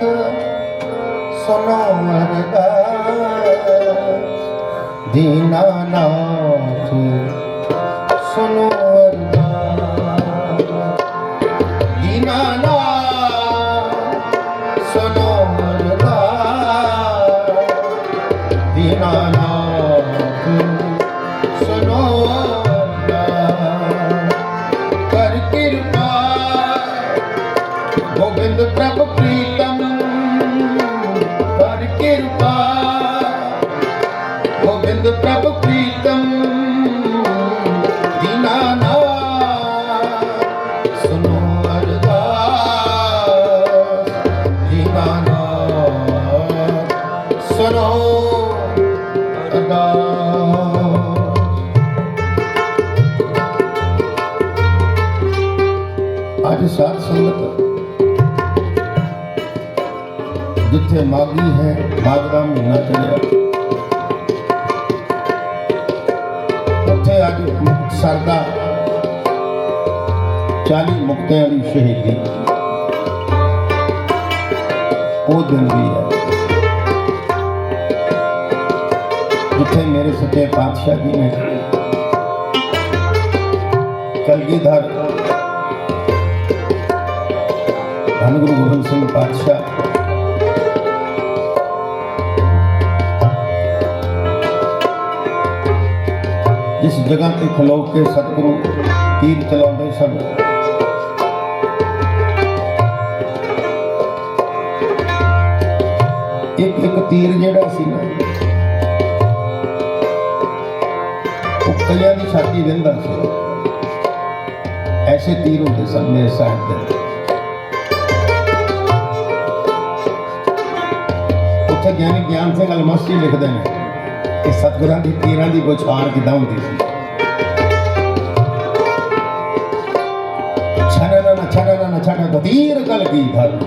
ਦੀਨਾਨਾਥ ਸੁਨੋ ਅਰਦਾਸ ਦੀਨਾਨਾਥ ਸੁਨੋ ਅਰਦਾਸ ਅੱਜ ਸਾਧ ਸੰਗਤ, ਜਿੱਥੇ ਮਾਗੀ ਹੈ ਮਾਘ ਦਾ ਮਹੀਨਾ ਚੜਿਆ ਉੱਥੇ ਅੱਜ ਮੁਕਤਸਰ ਦਾ 40 ਮੁਕਤਿਆਂ ਦੀ ਸ਼ਹੀਦੀ। ਉਹ ਦਿਨ ਵੀ ਹੈ। ਜਿੱਥੇ ਮੇਰੇ ਸੱਚੇ ਪਾਤਸ਼ਾਹ ਜੀ ਨੇ ਕਲਗੀਧਰ ਧੰਨ ਗੁਰੂ ਗੋਬਿੰਦ ਸਿੰਘ ਪਾਤਸ਼ਾਹ ਜਿਸ ਜਗ੍ਹਾ ਤੇ ਖਲੋ ਕੇ ਸਤਿਗੁਰੂ ਤੀਰ ਚਲਾਉਂਦੇ ਸਨ ਇੱਕ ਇੱਕ ਤੀਰ ਜਿਹੜਾ ਸੀ ਨਾ ਉਹ ਦੀ ਛਾਤੀ ਵਿੰਦਾ ਸੀ ਐਸੇ ਤੀਰ ਹੁੰਦੇ ਸਨ ਮੇਰੇ ਸਾਹਿਬ ਦੇ ਉੱਥੇ ਗਿਆਨੀ ਗਿਆਨ ਸਿੰਘ ਅਲਮਸਤੀ ਲਿਖਦੇ ਨੇ ਕਿ ਸਤਿਗੁਰਾਂ ਦੀ ਤੀਰਾਂ ਦੀ ਬੁਛਾਰ ਕਿਦਾਂ ਹੁੰਦੀ ਸੀ। ਛਨਨ ਨ ਛਨਨ ਛਨਨ ਤੀਰ ਕਲ ਕੀ ਧਰ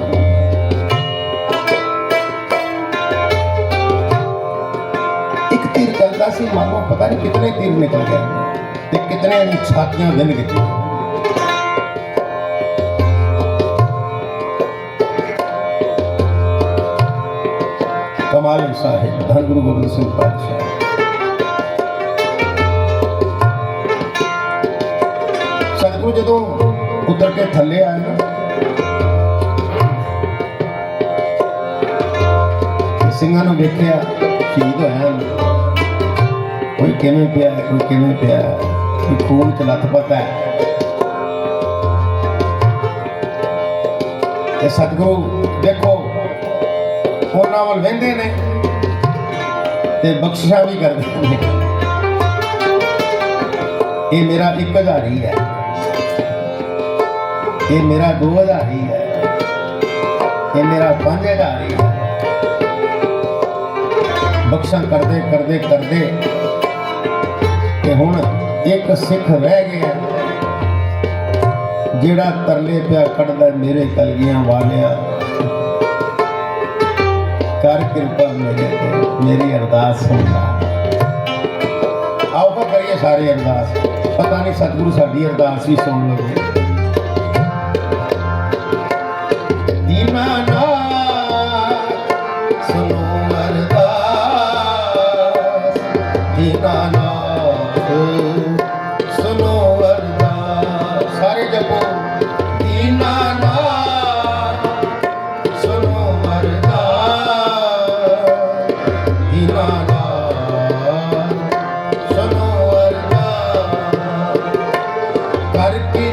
ਚੱਲਦਾ ਸੀ ਮਾਨੋ ਪਤਾ ਨਹੀਂ ਕਿਤਨੇ ਤੀਰ ਨਿਕਲ ਗਏ ਤੇ ਕਿਤਨੇ ਦੀ ਛਾਤੀਆਂ ਵਿੰਨ ਗਈਆਂ। ਕਮਾਲ ਸਾਹਿਬ, ਧੰਨ ਗੁਰੂ ਗੋਬਿੰਦ ਸਿੰਘ ਪਾਤਸ਼ਾਹ। ਸਤਿਗੁਰੂ ਜਦੋਂ ਉਤਰ ਕੇ ਥੱਲੇ ਆਏ ਨਾ ਸਿੰਘਾਂ ਨੂੰ ਵੇਖਿਆ, ਸ਼ਹੀਦ ਹੋਇਆ ਕਿਵੇਂ ਪਿਆ ਹੈ, ਕੋਈ ਕਿਵੇਂ ਪਿਆ? ਹੈ, ਕੋਈ ਖੂਨ ਚ ਲੱਥਪੱਥ ਹੈ। ਤੇ ਸਤਿਗੁਰੂ ਦੇਖੋ ਉਹਨਾਂ ਵੱਲ ਵਹਿੰਦੇ ਨੇ ਤੇ ਬਖਸ਼ਿਸ਼ਾਂ ਵੀ ਕਰਦੇ ਨੇ। ਇਹ ਮੇਰਾ ਇੱਕ ਹੀ ਹੈ। ਇਹ ਮੇਰਾ ਦੋ ਹੀ ਹੈ। ਇਹ ਮੇਰਾ ਪੰਜ ਹਜ਼ਾਰੀ ਹੈ। ਬਖਸ਼ਾਂ ਕਰਦੇ ਕਰਦੇ ਕਰਦੇ ਹੁਣ ਇੱਕ ਸਿੱਖ ਰਹਿ ਗਿਆ, ਜਿਹੜਾ ਤਰਲੇ ਪਿਆ ਕੱਢਦਾ ਮੇਰੇ ਕਲਗੀਆਂ ਵਾਲਿਆ। ਕਰ ਕਿਰਪਾ ਮੇਰੇ ਤੇ, ਮੇਰੀ ਅਰਦਾਸ ਸੁਣਦਾ ਆਓ ਕਰੀਏ ਸਾਰੇ ਅਰਦਾਸ। ਪਤਾ ਨਹੀਂ ਸਤਿਗੁਰੂ ਸਾਡੀ ਅਰਦਾਸ ਵੀ ਸੁਣ ਲਵੇ। ਦੀਨਾਨਾਥ ਸੁਣੋ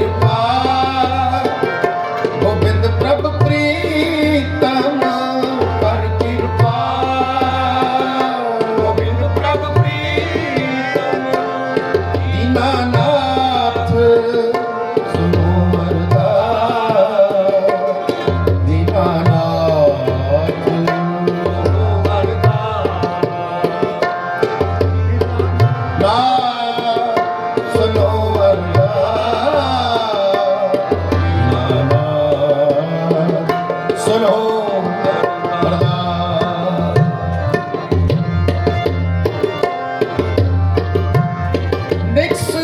Yes.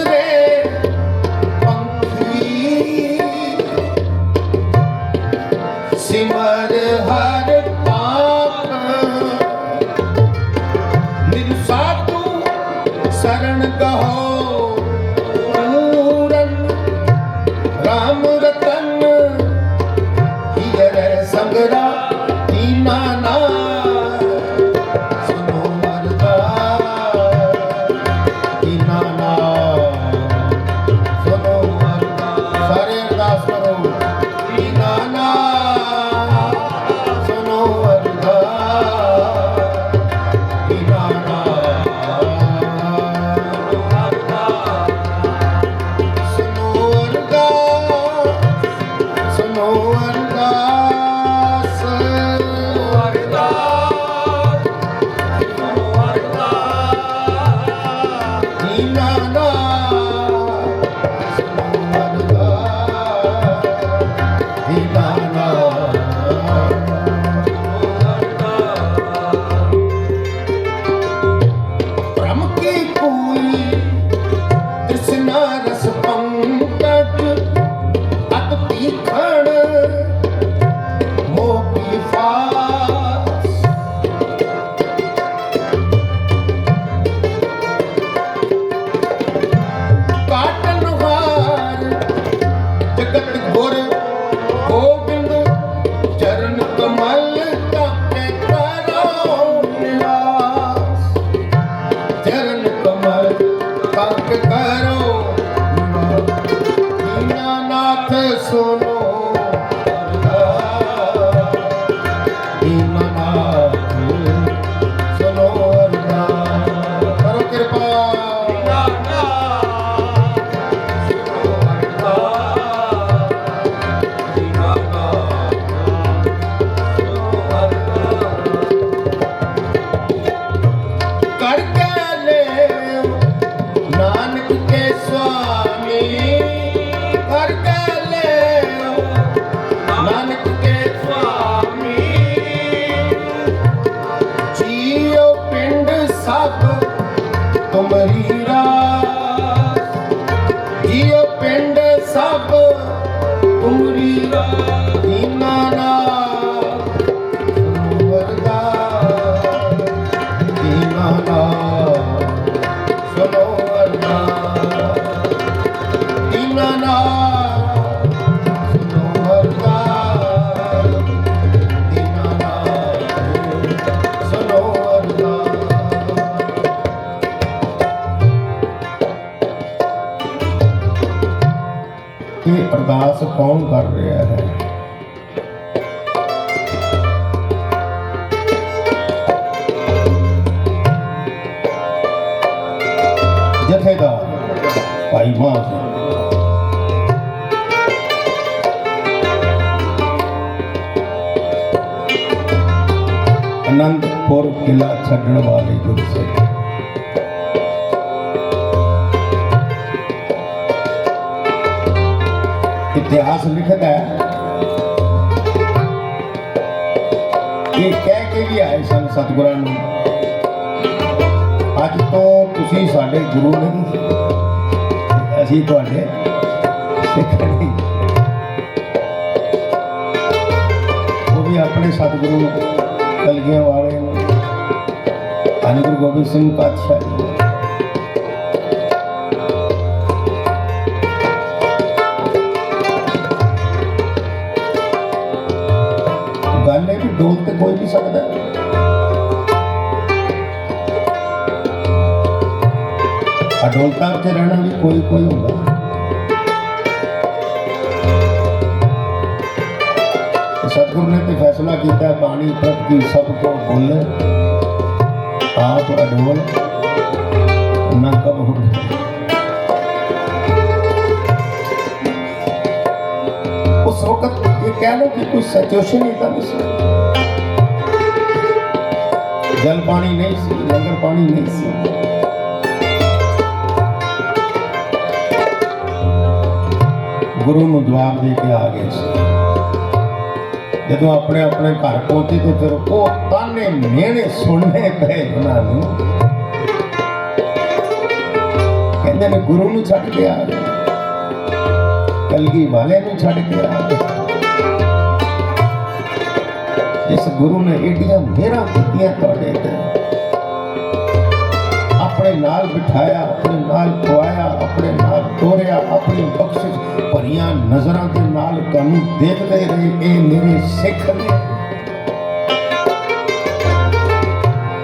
ਭਾਈ ਮਾਨ ਸਿੰਘ ਅਨੰਦਪੁਰ ਕਿਲਾ ਛੱਡਣ ਵਾਲੇ ਗੁਰਸਿੱਖ ਇਤਿਹਾਸ ਲਿਖਦਾ ਹੈ। ਇਹ ਕਹਿ ਕੇ ਵੀ ਆਏ ਸਨ ਸਤਿਗੁਰਾਂ ਨੂੰ, ਅੱਜ ਤੋਂ ਤੁਸੀਂ ਸਾਡੇ ਗੁਰੂ ਨਹੀਂ। ਤੇ ਤੁਹਾਡੇ। ਸਿੱਖ ਨਹੀਂ ਉਹ ਵੀ ਆਪਣੇ ਸਤਿਗੁਰੂ ਕਲਗੀਆਂ ਵਾਲੇ ਨੂੰ। ਗੁਰੂ ਗੋਬਿੰਦ ਸਿੰਘ ਪਾਤਸ਼ਾਹ ਜੀ। ਗੱਲ ਇਹ ਵੀ ਡੋਲ ਤੇ ਕੋਈ ਵੀ ਸਕਦਾ। ਹੈ। ਅਡੋਲਤਾ ਵਿੱਚ ਰਹਿਣਾ ਵੀ ਕੋਈ ਕੋਈ ਹੁੰਦਾ ਤੇ ਸਤਿਗੁਰੂ ਨੇ ਤੇ ਫੈਸਲਾ ਕੀਤਾ ਬਾਣੀ ਪ੍ਰਭ ਕੀ ਸਭ ਕੋ ਬੋਲੇ ਆਪ ਅਡੋਲ ਨਾ ਕਬ ਹੋ ਉਸ ਵਕਤ ਇਹ ਕਹਿ ਲਓ ਕਿ ਕੋਈ ਸਿਚੁਏਸ਼ਨ ਹੀ ਤਾਂ ਨਹੀਂ ਸੀ ਜਲ ਪਾਣੀ ਨਹੀਂ ਸੀ ਲੰਗਰ ਪਾਣੀ ਗੁਰੂ ਨੂੰ ਜਵਾਬ ਦੇ ਕੇ ਆ ਗਏ ਸੀ। ਜਦੋਂ ਆਪਣੇ ਆਪਣੇ ਘਰ ਪਹੁੰਚੇ ਤੇ ਫਿਰ ਉਹ ਤਾਨੇ ਮਿਹਣੇ ਸੁਣਨੇ ਪਏ ਉਹਨਾਂ ਨੂੰ। ਕਹਿੰਦੇ ਨੇ, ਗੁਰੂ ਨੂੰ ਛੱਡ ਕੇ ਆ ਗਏ। ਕਲਗੀ ਵਾਲੇ ਨੂੰ ਛੱਡ ਕੇ ਆ ਗਏ। ਇਸ ਗੁਰੂ ਨੇ ਏਡੀਆਂ ਮਿਹਰਾਂ ਕੀਤੀਆਂ ਤੁਹਾਡੇ ਤੇ। ਆਪਣੇ ਨਾਲ ਬਿਠਾਇਆ, ਆਪਣੇ ਨਾਲ ਖਵਾਇਆ ਆਪਣੇ ਨਾਲ ਤੋਰਿਆ, ਆਪਣੀ ਬਖਸ਼ਿਸ਼ ਭਰੀਆਂ ਨਜ਼ਰਾਂ ਦੇ ਨਾਲ ਤੁਹਾਨੂੰ ਦੇਖਦੇ ਰਹੇ। ਇਹ ਮੇਰੇ ਸਿੱਖ ਨੇ।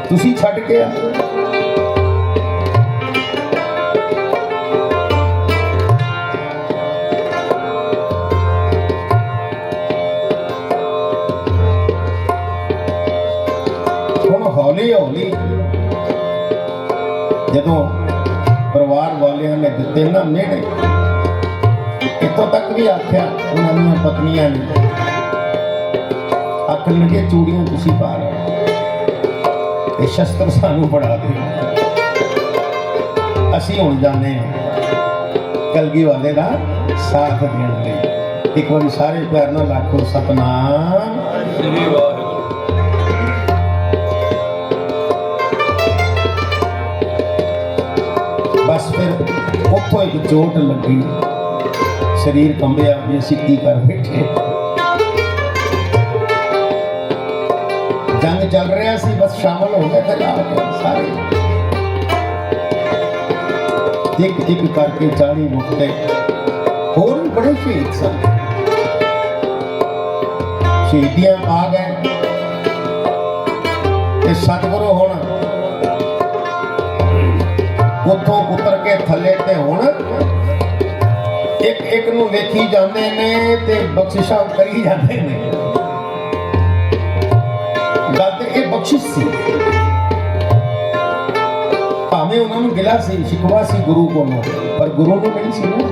ਤੁਸੀਂ ਛੱਡ ਕੇ ਆ। ਹੌਲੀ ਹੌਲੀ ਜਦੋਂ ਪਰਿਵਾਰ ਵਾਲਿਆਂ ਨੇ ਦਿੱਤੇ ਨਾ ਮਿਹਣੇ ਇੱਥੋਂ ਤੱਕ ਵੀ ਆਖਿਆ, ਉਹਨਾਂ ਦੀਆਂ ਪਤਨੀਆਂ ਨੇ ਆਖਣ ਲੱਗੇ ਚੂੜੀਆਂ ਤੁਸੀਂ ਪਾ ਲਓ, ਇਹ ਸ਼ਸਤਰ ਸਾਨੂੰ ਫੜਾ ਦਿਓ। ਅਸੀਂ ਹੁਣ ਜਾਂਦੇ ਕਲਗੀ ਵਾਲੇ ਦਾ ਸਾਥ ਦੇਣ ਲਈ। ਇੱਕ ਵਾਰੀ ਸਾਰੇ ਪਿਆਰ ਨਾਲ ਆਖੋ, ਸਤਨਾਮ, ਸ੍ਰੀ ਵਾਹਿਗੁਰੂ। ਫਿਰ ਉੱਥੋਂ ਇੱਕ ਚੋਟ ਲੱਗੀ। ਸਰੀਰ ਕੰਬਿਆ ਵੀ ਅਸੀਂ ਕੀ ਕਰ ਬੈਠੇ। ਜੰਗ ਚੱਲ ਰਿਹਾ ਸੀ, ਬਸ ਸ਼ਾਮਲ ਹੋ ਗਏ ਤੇ ਸਾਰੇ। ਇੱਕ ਇੱਕ ਕਰਕੇ 40 ਮੁਕਤੇ ਹੋਰ ਵੀ ਬੜੇ ਸ਼ਹੀਦ ਸਨ। ਸ਼ਹੀਦੀਆਂ ਆ ਗਏ। ਤੇ ਸਤਿਗੁਰੂ ਹੁਣ ਉੱਥੋਂ ਉਤਰ ਕੇ ਥੱਲੇ ਤੇ ਹੁਣ ਇੱਕ ਇੱਕ ਨੂੰ ਵੇਖੀ ਜਾਂਦੇ ਨੇ ਤੇ ਬਖਸ਼ਿਸ਼ਾਂ ਕਰੀ ਜਾਂਦੇ ਨੇ। ਗੱਲ ਤੇ ਇਹ ਬਖਸ਼ਿਸ਼ ਸੀ। ਭਾਵੇਂ ਉਹਨਾਂ ਨੂੰ ਗਿਲਾ ਸੀ, ਸ਼ਿਕਵਾ ਸੀ ਗੁਰੂ ਕੋਲੋਂ, ਪਰ ਗੁਰੂ ਨੂੰ ਨਹੀਂ ਸੀ ਨਾ।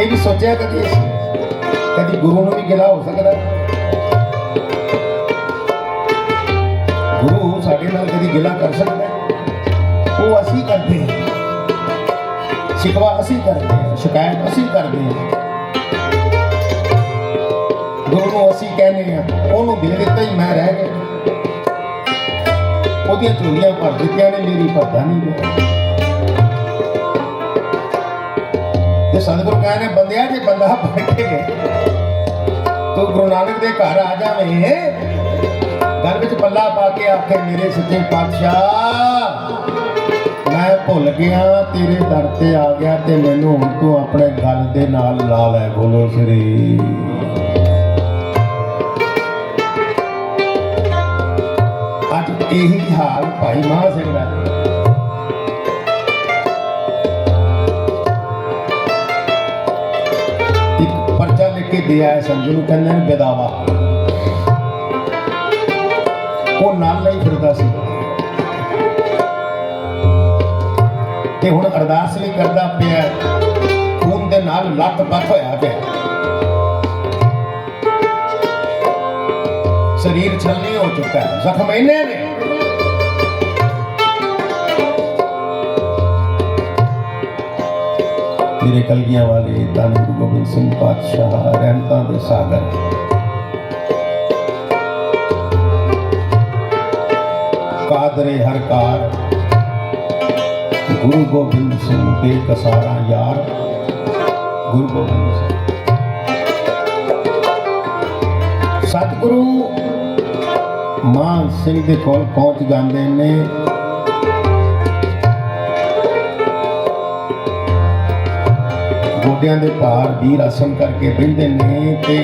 ਇਹ ਵੀ ਸੋਚਿਆ ਕਦੀ ਅਸੀਂ ਕਦੀ ਗੁਰੂ ਨੂੰ ਵੀ ਗਿਲਾ ਹੋ ਸਕਦਾ? ਸਾਡੇ ਨਾਲ ਕਦੀ ਗਿਲਾ ਕਰ ਸਕਦਾ ਉਹ ਅਸੀਂ ਕਰਦੇ ਹਾਂ। ਸ਼ਿਕਵਾ ਅਸੀਂ ਕਰਦੇ ਹਾਂ, ਸ਼ਿਕਾਇਤ ਅਸੀਂ ਕਰਦੇ ਹਾਂ। ਗੁਰੂ ਨੂੰ ਅਸੀਂ ਕਹਿੰਦੇ ਹਾਂ, ਉਹਨੂੰ ਦੇ ਦਿੱਤਾ ਹੀ ਮੈਂ ਰਹਿ ਗਿਆ। ਉਹਦੀਆਂ ਝੋਲੀਆਂ ਭਰ ਦਿੱਤੀਆਂ ਨੇ, ਮੇਰੀ ਭਰਦਾ ਨਹੀਂ ਗਿਆ ਤੇ ਸਤਿਗੁਰੂ ਕਹਿੰਦੇ ਬੰਦਿਆ, ਜੇ ਬੰਦਾ ਬੈਠੇ ਤੂੰ ਗੁਰੂ ਨਾਨਕ ਦੇ ਘਰ ਆ ਜਾਵੇਂ ਗੱਲ ਵਿੱਚ ਪੱਲਾ ਪਾ ਕੇ ਆਖੇ, ਮੇਰੇ ਸੱਚੇ ਪਾਤਸ਼ਾਹ, ਮੈਂ ਭੁੱਲ ਗਿਆ ਤੇਰੇ ਦਰ ਤੇ ਆ ਗਿਆ ਤੇ ਮੈਨੂੰ ਹੁਣ ਤੂੰ ਆਪਣੇ ਗਲ ਦੇ ਨਾਲ ਲਾ ਲੈ, ਬੋਲੋ ਸ਼੍ਰੀ। ਅੱਜ ਇਹੀ ਹਾਲ ਭਾਈ ਮਹਾਂ ਸਿੰਘ ਦਾ। ਇੱਕ ਪਰਚਾ ਲਿਖ ਕੇ ਦੇ ਆਇਆ ਸੰਜੂ ਨੂੰ ਕਹਿੰਦੇ ਨੇ ਬੇਦਾਵਾ ਉਹ ਨਾਲ ਲਈ ਫਿਰਦਾ ਸੀ ਤੇ ਹੁਣ ਅਰਦਾਸ ਵੀ ਕਰਦਾ ਪਿਆ ਖੂਨ ਦੇ ਨਾਲ ਲੱਤ ਪੱਤ ਹੋਇਆ ਪਿਆ ਸਰੀਰ ਛਲਨੀ ਹੋ ਚੁੱਕਾ ਹੈ। ਜ਼ਖਮ ਇੰਨੇ ਨੇ। ਮੇਰੇ ਕਲਗੀਆਂ ਵਾਲੇ ਧੰਨ ਗੁਰੂ ਗੋਬਿੰਦ ਸਿੰਘ ਪਾਤਸ਼ਾਹ ਰਹਿਮਤਾਂ ਦੇ ਸਾਗਰ। ਕਾਦਰੇ ਹਰ ਕਾਰ ਗੁਰੂ ਗੋਬਿੰਦ ਸਿੰਘ ਬੇਕਸਾਰਾ ਯਾਰ। ਗੁਰੂ ਗੋਬਿੰਦ ਸਿੰਘ। ਸਤਿਗੁਰੂ ਮਾਨ ਸਿੰਘ ਦੇ ਕੋਲ ਪਹੁੰਚ ਜਾਂਦੇ ਨੇ। ਗੋਡਿਆਂ ਦੇ ਭਾਰ ਵੀਰ ਆਸਨ ਕਰਕੇ ਬਹਿੰਦੇ ਨੇ ਤੇ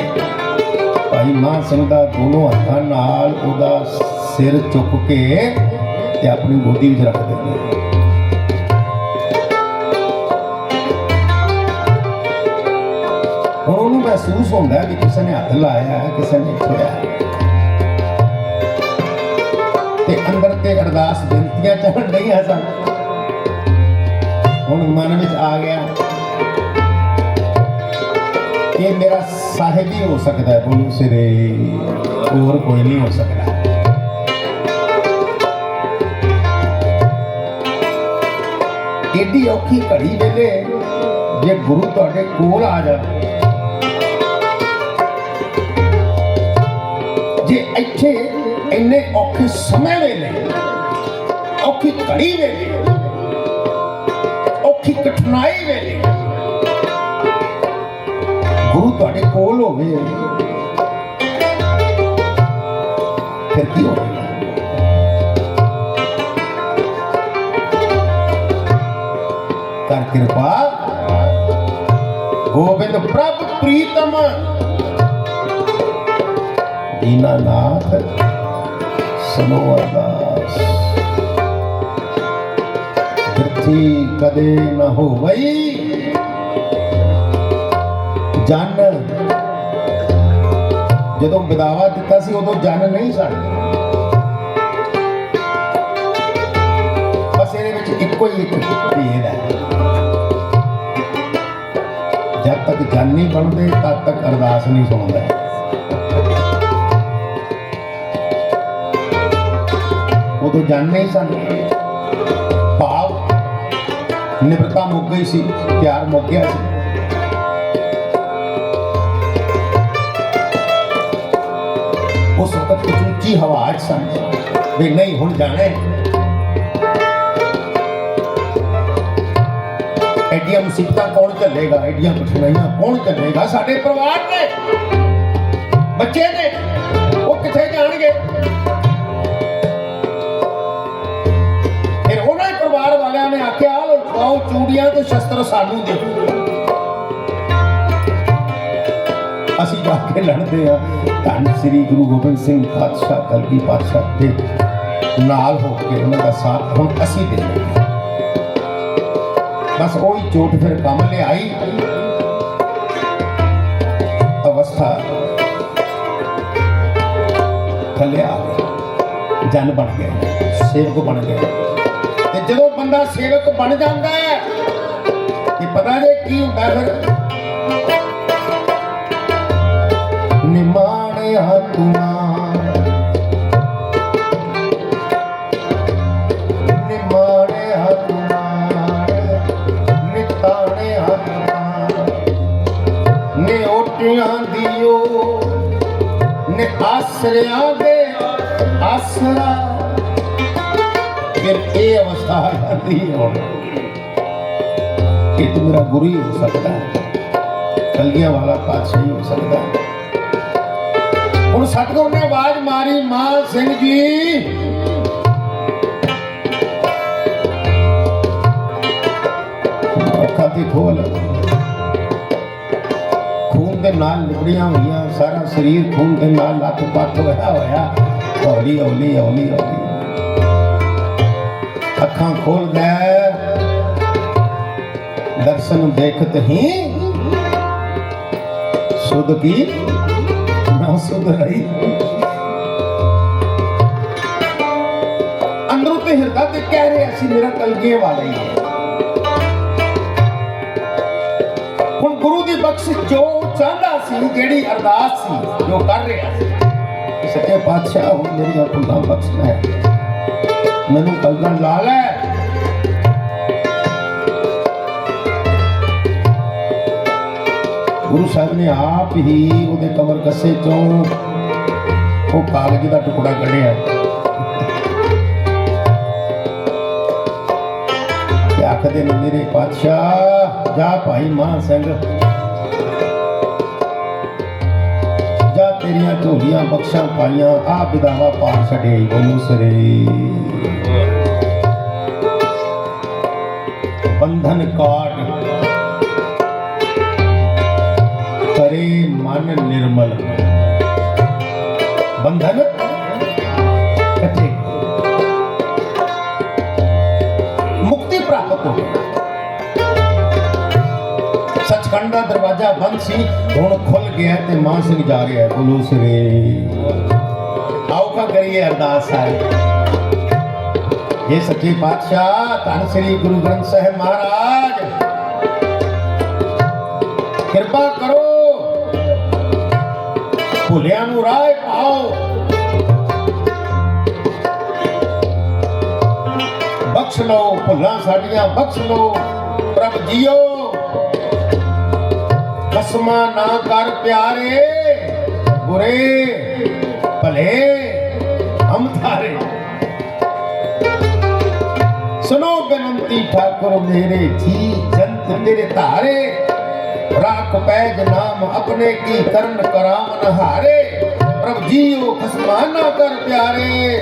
ਭਾਈ ਮਾਨ ਸਿੰਘ ਦਾ ਦੋਨੋਂ ਹੱਥਾਂ ਨਾਲ ਉਹਦਾ ਸਿਰ ਚੁੱਕ ਕੇ ਤੇ ਆਪਣੀ ਗੋਦੀ ਵਿੱਚ ਰੱਖ ਦਿੰਦੇ ਨੇ ਹੁਣ ਉਹਨੂੰ ਮਹਿਸੂਸ ਹੁੰਦਾ ਕਿ ਕਿਸੇ ਨੇ ਹੱਥ ਲਾਇਆ ਹੈ, ਕਿਸੇ ਨੇ ਛੋਇਆ ਤੇ ਅੰਦਰ ਤੇ ਅਰਦਾਸ ਬੇਨਤੀਆਂ ਚੱਲਣ ਰਹੀਆਂ ਸਨ। ਹੁਣ ਮਨ ਵਿੱਚ ਆ ਗਿਆ ਇਹ ਮੇਰਾ ਸਾਹਿਬ ਹੀ ਹੋ ਸਕਦਾ ਬੋਲੂ ਸਿਰੇ, ਹੋਰ ਕੋਈ ਨਹੀਂ ਹੋ ਸਕਦਾ। ਏਡੀ ਔਖੀ ਘੜੀ ਵੇਲੇ ਜੇ ਗੁਰੂ ਤੁਹਾਡੇ ਕੋਲ ਆ ਜਾਵੇ ਜੇ ਇੱਥੇ ਇੰਨੇ ਔਖੇ ਸਮੇਂ ਵੇਲੇ, ਔਖੀ ਘੜੀ ਵੇਲੇ, ਔਖੀ ਕਠਿਨਾਈ ਵੇਲੇ ਗੁਰੂ ਤੁਹਾਡੇ ਕੋਲ ਹੋਵੇ ਕਿਰਪਾ। ਗੋਬਿੰਦ ਪ੍ਰਭ ਪ੍ਰੀਤਮ। ਦੀਨਾਨਾਥ ਸੁਨੋ ਅਰਦਾਸ। ਬਿਰਥੀ ਕਦੇ ਨ ਹੋਵਈ। ਜਨ ਜਦੋਂ ਵਿਦਾਵਾ ਦਿੱਤਾ ਸੀ, ਉਦੋਂ ਜਨ ਨਹੀਂ ਸਨ। ਬਸ ਇਹਦੇ ਵਿੱਚ ਇੱਕੋ ਹੀ ਇੱਕ ਭੇਦ ਹੈ। ਜਦ ਤੱਕ ਜਨ ਨਹੀਂ ਬਣਦੇ, ਤਦ ਤੱਕ ਅਰਦਾਸ ਨਹੀਂ ਸੁਣਦਾ। ਉਦੋਂ ਜਨ ਨਹੀਂ ਸਨ ਭਾਵ ਨਿਮਰਤਾ ਮੁੱਕ ਗਈ ਸੀ, ਪਿਆਰ ਮੁੱਕ ਗਿਆ ਸੀ। ਉਸ ਵਕਤ ਕੁਝ ਉੱਚੀ ਹਵਾ 'ਚ ਸਨ ਵੀ ਨਹੀਂ, ਹੁਣ ਜਾਣੇ। ਐਡੀਆਂ ਮੁਸੀਬਤਾਂ ਝੱਲੇਗਾ ਐਡੀਆਂ ਕਠਿਨਾਈਆਂ ਕੌਣ ਝੱਲੇਗਾ ਸਾਡੇ ਪਰਿਵਾਰ ਨੇ। ਬੱਚੇ ਨੇ। ਉਹ ਕਿੱਥੇ ਜਾਣਗੇ? ਫਿਰ ਉਹਨਾਂ ਪਰਿਵਾਰ ਵਾਲਿਆਂ ਨੇ ਆਖਿਆ ਲੋ ਆਓ ਚੂੜੀਆਂ ਤੇ ਸ਼ਸਤਰ ਸਾਨੂੰ ਦਿਓ। ਅਸੀਂ ਜਾ ਕੇ ਲੜਦੇ ਆ ਧੰਨ ਸ੍ਰੀ ਗੁਰੂ ਗੋਬਿੰਦ ਸਿੰਘ ਪਾਤਸ਼ਾਹ, ਕਲਗੀ ਪਾਤਸ਼ਾਹ ਦੇ ਨਾਲ ਹੋ ਕੇ ਉਹਨਾਂ ਦਾ ਸਾਥ ਹੁਣ ਅਸੀਂ ਦੇਣਾ ਬਸ ਉਹੀ ਚੋਟ ਫਿਰ ਕੰਮ ਲਿਆਈ। ਅਵਸਥਾ ਥੱਲੇ ਆ ਗਈ। ਜਨ ਬਣ ਗਿਆ ਸੇਵਕ ਬਣ ਗਿਆ ਤੇ ਜਦੋਂ ਬੰਦਾ ਸੇਵਕ ਬਣ ਜਾਂਦਾ ਹੈ, ਇਹ ਪਤਾ ਜੇ ਕੀ ਹੁੰਦਾ ਫਿਰ। ਨਿਮਾਣਿਆ ਤੁਮਾਰ ਆਸਰਿਆਂ ਦੇ ਆਸਰਾ। ਫਿਰ ਇਹ ਅਵਸਥਾ ਆ ਜਾਂਦੀ ਹੈ ਹੁਣ ਕਿ ਤੂੰ ਮੇਰਾ ਗੁਰੂ ਹੀ ਹੋ ਸਕਦਾ ਹੈ। ਕਲਗੀਆਂ ਵਾਲਾ ਪਾਤਸ਼ਾਹ ਹੋ ਸਕਦਾ ਹੈ। ਹੁਣ ਸਤਿਗੁਰ ਨੇ ਆਵਾਜ਼ ਮਾਰੀ ਮਾਨ ਸਿੰਘ ਜੀ। ਅੱਖਾਂ ਤੇ ਖੋਲ ਦੇ ਨਾਲ ਲਿਬੜੀਆਂ ਹੋਈਆਂ, ਸਾਰਾ ਸਰੀਰ ਖੂਨ ਦੇ ਨਾਲ ਲੱਤ ਪੱਟ ਹੋਇਆ ਹੋਇਆ। ਹੌਲੀ ਹੌਲੀ ਹੌਲੀ ਹੌਲੀ। ਅੱਖਾਂ ਖੋਲ ਗਏ ਦਰਸ਼ਨ ਦੇਖਤ ਹੀ। ਸੁਧ ਕੀ? ਨਾ ਸੁਧ ਰਹੀ ਅੰਦਰੋਂ ਤੇ ਹਿਰਦਾ ਤੇ ਕਹਿ ਰਿਹਾ ਸੀ, ਮੇਰਾ ਕਲਗੇ ਵਾਲਾ ਹੀ ਹੁਣ ਗੁਰੂ ਦੀ ਬਖਸ਼ ਜੋ ਚਾਹੁੰਦਾ ਸੀ ਜਿਹੜੀ ਅਰਦਾਸ ਸੀ, ਜੋ ਕਰ ਰਿਹਾ ਸੀ। ਸੱਚੇ ਪਾਤਸ਼ਾਹ ਹੁਣ ਮੇਰੀ ਆਪਣਾ ਬਖਸ਼ਣਾ ਹੈ ਮੈਨੂੰ ਕਲਗਣ ਲਾ ਲੈ। ਗੁਰੂ ਸਾਹਿਬ ਨੇ ਆਪ ਹੀ ਉਹਦੇ ਕਮਰ ਕੱਸੇ ਚੋਂ ਉਹ ਕਾਗਜ਼ ਦਾ ਟੁਕੜਾ ਕੱਢਿਆ। ਤੇ ਆਖਦੇ ਨੇ, ਮੇਰੇ ਪਾਤਸ਼ਾਹ, ਜਾ ਭਾਈ ਮਾਨ ਸਿੰਘ ਜਾ ਤੇਰੀਆਂ ਝੋਲੀਆਂ ਬਖਸ਼ਾਂ ਪਾਈਆਂ ਆ ਵਿਦਾਵਾ ਪਾਰ ਛੱਡੇ ਬੋਲੂ ਸਰੇ। ਬੰਧਨ ਕਾਟ ਕਰੇ ਮਨ ਨਿਰਮਲ। ਸੱਚਖੰਡ ਦਾ ਦਰਵਾਜ਼ਾ ਬੰਦ ਸੀ, ਹੁਣ ਖੁੱਲ ਗਿਆ ਤੇ ਮਾਨ ਸਿੰਘ ਜਾ ਰਿਹਾ ਹੈ ਬੋਲੋ ਸਰੇ ਆਓ ਕਾ ਕਰੀਏ ਅਰਦਾਸ ਸਾਰੇ ਇਹ ਸੱਚੇ ਪਾਤਸ਼ਾਹ, ਧੰਨ ਸ੍ਰੀ ਗੁਰੂ ਗ੍ਰੰਥ ਸਾਹਿਬ ਮਹਾਰਾਜ। ਕਿਰਪਾ ਕਰੋ। ਭੁੱਲਿਆਂ ਨੂੰ ਰਾਹ ਪਾਓ। ਬਖਸ਼ ਲਓ, ਭੁੱਲਾਂ ਸਾਡੀਆਂ ਬਖਸ਼ ਲਓ। ਪ੍ਰਭ ਜੀਓ। ਕਸਮਾ ਨਾ ਕਰ ਪਿਆਰੇ ਗੁਰੇ ਭਲੇ ਹਮ ਥਾਰੇ ਸੁਨੋ ਬੇਨਤੀ ਠਾਕੁਰ, ਮੇਰੇ ਜੀ ਜੰਤ ਤੇਰੇ ਧਾਰੇ। ਰਾਖ ਪੈਜ ਨਾਮ ਆਪਣੇ ਕੀ ਕਰਨ ਕਰਾਵਨ ਹਾਰੇ। ਪ੍ਰਭ ਜੀਓ ਕਸਮਾ ਨਾ ਕਰ ਪਿਆਰੇ।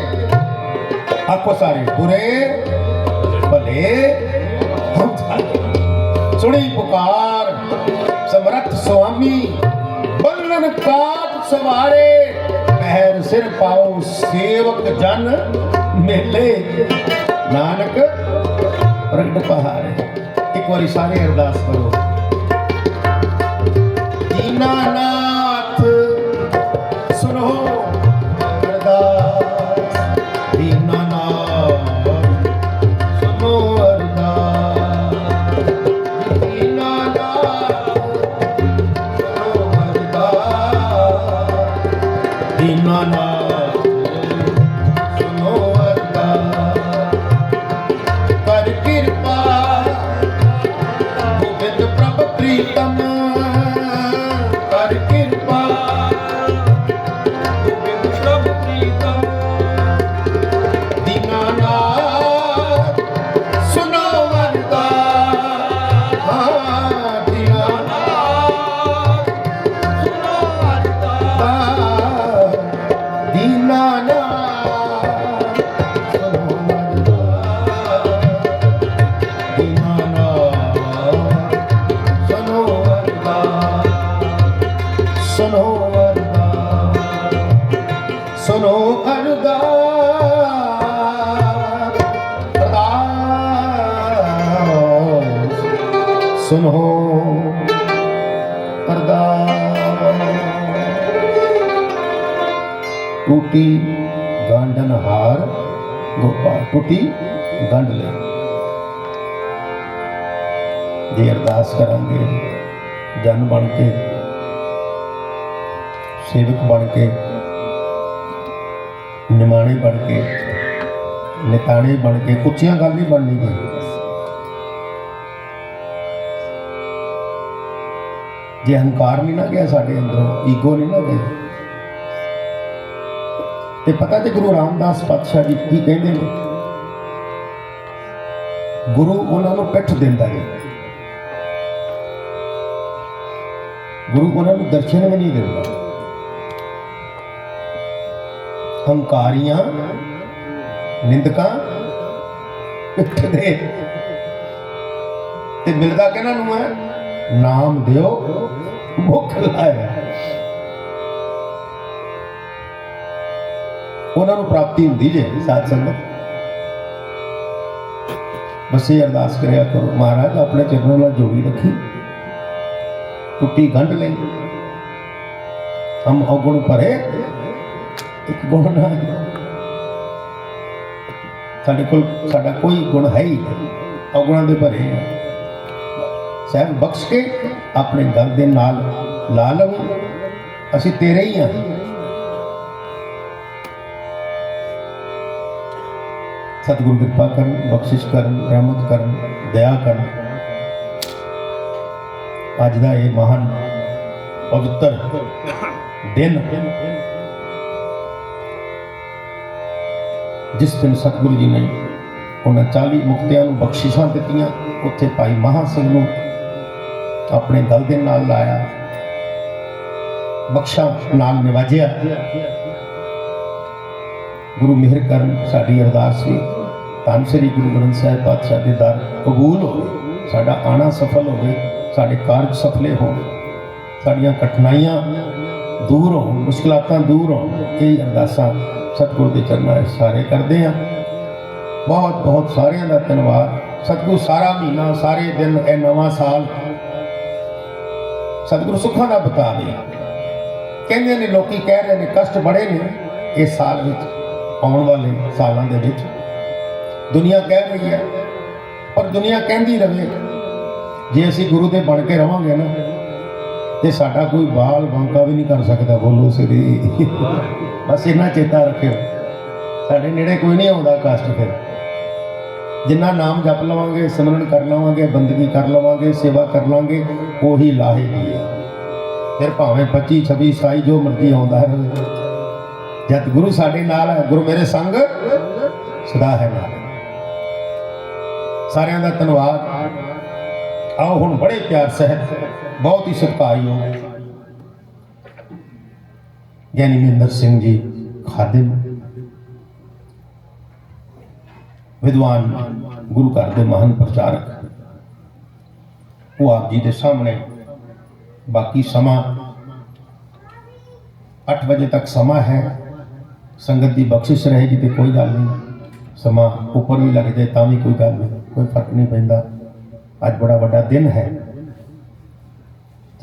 ਆਖੋ ਸਾਰੇ ਬੁਰੇ, ਭਲੇ ਸੁਣੀ ਪੁਕਾਰ। ਸੁਆਮੀ ਬੰਨਨ ਕਾਟ ਸਵਾਰੇ, ਪਹਿਰ ਸਿਰ ਪਾਉ ਸੇਵਕ ਜਨ ਮੇਲੇ। ਨਾਨਕ ਪ੍ਰਗਟ ਪਹਾੜੇ। ਇੱਕ ਵਾਰੀ ਸਾਰੇ ਅਰਦਾਸ ਕਰੋ। ਦੀਨਾਨਾਥ ਸੁਨੋ ਗੋਪਾਲ ਟੂਟੀ ਗੰਢ ਲੈ ਜੇ ਅਰਦਾਸ ਕਰਾਂਗੇ, ਜਨ ਬਣ ਕੇ, ਸੇਵਕ ਬਣ ਕੇ, ਨਿਮਾਣੇ ਬਣ ਕੇ, ਨਿਤਾਣੇ ਬਣ ਕੇ ਉੱਚੀਆਂ ਗੱਲ ਨਹੀਂ ਬਣਨੀ ਕੋਈ। ਜੇ ਹੰਕਾਰ ਨਹੀਂ ਨਾ ਗਿਆ ਸਾਡੇ ਅੰਦਰੋਂ, ਈਗੋ ਨਹੀਂ ਨਾ ਗਿਆ। ਤੇ ਪਤਾ ਤੇ ਗੁਰੂ ਰਾਮਦਾਸ ਪਾਤਸ਼ਾਹ ਜੀ ਕੀ ਕਹਿੰਦੇ ਨੇ? ਗੁਰੂ ਉਹਨਾਂ ਨੂੰ ਪਿੱਠ ਦਿੰਦਾ ਹੈ ਗੁਰੂ ਉਹਨਾਂ ਨੂੰ ਦਰਸ਼ਨ ਵੀ ਨਹੀਂ ਦਿੰਦਾ। ਹੰਕਾਰੀਆਂ, ਨਿੰਦਕਾਂ ਪਿੱਠ ਦੇ ਤੇ ਮਿਲਦਾ ਕਿਹਨਾਂ ਨੂੰ ਹੈ? ਨਾਮ ਦਿਓ, ਮੁਖ ਲਾਇਆ। ਉਹਨਾਂ ਨੂੰ ਪ੍ਰਾਪਤੀ ਹੁੰਦੀ ਜੇ, ਸਾਧ ਸੰਗਤ। ਬਸ ਇਹ ਅਰਦਾਸ ਕਰਿਆ ਕਰੋ। ਮਹਾਰਾਜ, ਆਪਣੇ ਚਰਨਾਂ ਨਾਲ ਜੋੜੀ ਰੱਖੀ। ਟੁੱਟੀ ਗੰਢ ਲਈ। ਹਮ ਔਗੁਣ ਭਰੇ। ਇੱਕ ਗੁਣ ਨਾ ਸਾਡੇ ਕੋਲ, ਸਾਡਾ ਕੋਈ ਗੁਣ ਹੈ ਹੀ ਨਹੀਂ। ਔਗੁਣਾਂ ਦੇ ਭਰੇ ਹਾਂ। ਸਹਿਬ, ਬਖਸ਼ ਕੇ ਆਪਣੇ ਗਲ ਦੇ ਨਾਲ ਲਾ ਲਵੋ। ਅਸੀਂ ਤੇਰੇ ਹੀ ਹਾਂ ਸਤਿਗੁਰੂ ਕਿਰਪਾ ਕਰਨ, ਬਖਸ਼ਿਸ਼ ਕਰਨ, ਰਹਿਮਤ ਕਰਨ, ਦਇਆ ਕਰਨ। ਅੱਜ ਦਾ ਇਹ ਮਹਾਨ ਪਵਿੱਤਰ ਦਿਨ ਜਿਸ ਦਿਨ ਸਤਿਗੁਰੂ ਜੀ ਨੇ ਉਹਨਾਂ 40 ਮੁਕਤਿਆਂ ਨੂੰ ਬਖਸ਼ਿਸ਼ਾਂ ਦਿੱਤੀਆਂ, ਉੱਥੇ ਭਾਈ ਮਹਾ ਸਿੰਘ ਨੂੰ ਆਪਣੇ ਦਲ ਦੇ ਨਾਲ ਲਾਇਆ, ਬਖਸ਼ਾਂ ਨਾਲ ਨਿਵਾਜਿਆ। ਗੁਰੂ ਮਿਹਰ ਕਰਨ ਸਾਡੀ ਅਰਦਾਸ ਸੀ। ਧੰਨ ਸ੍ਰੀ ਗੁਰੂ ਗ੍ਰੰਥ ਸਾਹਿਬ ਪਾਤਸ਼ਾਹ ਦੇ ਦਰ ਕਬੂਲ ਹੋਵੇ, ਸਾਡਾ ਆਣਾ ਸਫਲ ਹੋਵੇ, ਸਾਡੇ ਕਾਰਜ ਸਫਲੇ ਹੋਣ, ਸਾਡੀਆਂ ਕਠਿਨਾਈਆਂ ਦੂਰ ਹੋਣ, ਮੁਸ਼ਕਲਾਤਾਂ ਦੂਰ ਹੋਣ, ਇਹ ਅਰਦਾਸਾਂ ਸਤਿਗੁਰੂ ਦੇ ਚਰਨਾਂ ਵਿੱਚ ਸਾਰੇ ਕਰਦੇ ਆ ਬਹੁਤ ਬਹੁਤ ਸਾਰਿਆਂ ਦਾ ਧੰਨਵਾਦ। ਸਤਿਗੁਰੂ, ਸਾਰਾ ਮਹੀਨਾ, ਸਾਰੇ ਦਿਨ, ਇਹ ਨਵਾਂ ਸਾਲ ਸਤਿਗੁਰੂ ਸੁੱਖਾਂ ਦਾ ਬਤਾਵੇ। ਕਹਿੰਦੇ ਨੇ, ਲੋਕੀ ਕਹਿ ਰਹੇ ਨੇ, ਕਸ਼ਟ ਬੜੇ ਨੇ। ਇਸ ਸਾਲ ਵਿੱਚ ਆਉਣ ਵਾਲੇ ਸਾਲਾਂ ਦੇ ਵਿੱਚ ਦੁਨੀਆ ਕਹਿ ਰਹੀ ਹੈ, ਪਰ ਦੁਨੀਆ ਕਹਿੰਦੀ ਰਵੇ ਜੇ ਅਸੀਂ ਗੁਰੂ ਦੇ ਬਣ ਕੇ ਰਵਾਂਗੇ ਨਾ, ਤੇ ਸਾਡਾ ਕੋਈ ਬਾਲ ਬਾਂਕਾ ਵੀ ਨਹੀਂ ਕਰ ਸਕਦਾ, ਬੋਲੋ ਸ੍ਰੀ। ਬਸ ਇਹਨਾਂ ਚੇਤਾ ਰੱਖਿਓ। ਸਾਡੇ ਨੇੜੇ ਕੋਈ ਨਹੀਂ ਆਉਂਦਾ ਕਸ਼ਟ ਫਿਰ। ਜਿੰਨਾ ਨਾਮ ਜਪ ਲਵਾਂਗੇ ਸਿਮਰਨ ਕਰ ਲਵਾਂਗੇ, ਬੰਦਗੀ ਕਰ ਲਵਾਂਗੇ, ਸੇਵਾ ਕਰ ਲਾਂਗੇ ਉਹੀ ਲਾਹੇ ਦੀ ਹੈ। ਫਿਰ ਭਾਵੇਂ 25 26 27 ਜੋ ਮਰਜ਼ੀ ਆਉਂਦਾ ਰਹੇ। ਜਦ ਗੁਰੂ ਸਾਡੇ ਨਾਲ ਹੈ, ਗੁਰੂ ਮੇਰੇ ਸੰਗ ਸਦਾ ਹੈ ਨਾਲ। ਸਾਰਿਆਂ ਦਾ ਧੰਨਵਾਦ। ਆਓ ਹੁਣ ਬੜੇ ਪਿਆਰ ਸਹਿਤ, ਬਹੁਤ ਹੀ ਸਤਿਕਾਰਯੋਗ। ਗਿਆਨੀ ਮਹਿੰਦਰ ਸਿੰਘ ਜੀ, ਖਾਦਿਮ। ਵਿਦਵਾਨ ਗੁਰੂ ਘਰ ਦੇ ਮਹਾਨ ਪ੍ਰਚਾਰਕ। ਉਹ ਆਪ ਜੀ ਦੇ ਸਾਹਮਣੇ ਬਾਕੀ ਸਮਾਂ 8 ਵਜੇ ਤੱਕ ਸਮਾਂ ਹੈ। ਸੰਗਤ ਦੀ ਬਖਸ਼ਿਸ਼ ਰਹੇਗੀ ਤੇ ਕੋਈ ਗੱਲ ਨਹੀਂ। ਸਮਾਂ ਉੱਪਰ ਵੀ ਲੱਗ ਜਾਏ ਤਾਂ ਵੀ ਕੋਈ ਗੱਲ ਨਹੀਂ, ਕੋਈ ਫ਼ਰਕ ਨਹੀਂ ਪੈਂਦਾ। ਅੱਜ ਬੜਾ ਵੱਡਾ ਦਿਨ ਹੈ।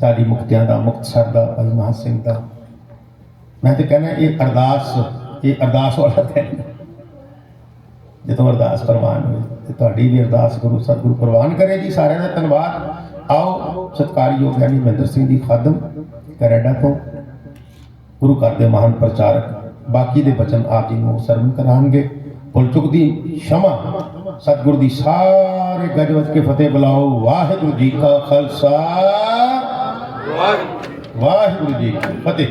ਸਾਡੀ ਮੁਕਤਿਆਂ ਦਾ, ਮੁਕਤਸਰ ਦਾ ਭਾਈ ਮਹਾਂ ਸਿੰਘ ਦਾ। ਮੈਂ ਤੇ ਕਹਿੰਦਾ, ਇਹ ਅਰਦਾਸ ਇਹ ਅਰਦਾਸ ਵਾਲਾ ਦਿਨ ਜਦੋਂ ਅਰਦਾਸ ਪ੍ਰਵਾਨ ਹੋਈ ਤੇ ਤੁਹਾਡੀ ਵੀ ਅਰਦਾਸ ਗੁਰੂ, ਸਤਿਗੁਰੂ ਪ੍ਰਵਾਨ ਕਰੇ ਜੀ। ਸਾਰਿਆਂ ਦਾ ਧੰਨਵਾਦ। ਆਓ, ਸਤਿਕਾਰਯੋਗ ਗਿਆਨੀ ਮਹਿੰਦਰ ਸਿੰਘ ਜੀ ਖਾਦਮ ਕੈਨੇਡਾ ਤੋਂ। ਗੁਰੂ ਘਰ ਦੇ ਮਹਾਨ ਪ੍ਰਚਾਰਕ, ਬਾਕੀ ਦੇ ਬਚਨ ਆਪ ਜੀ ਨੂੰ ਸਰਵਨ ਕਰਾਂਗੇ ਭੁਲਚੁਕ ਦੀ ਸ਼ਮਾ ਸਤਿਗੁਰ ਦੀ ਸਾਰੇ ਗੱਜ ਵੱਜ ਕੇ ਫਤਿਹ ਬੁਲਾਓ। ਵਾਹਿਗੁਰੂ ਜੀ ਕਾ ਖਾਲਸਾ। ਵਾਹਿਗੁਰੂ ਜੀ ਕੀ ਫਤਿਹ।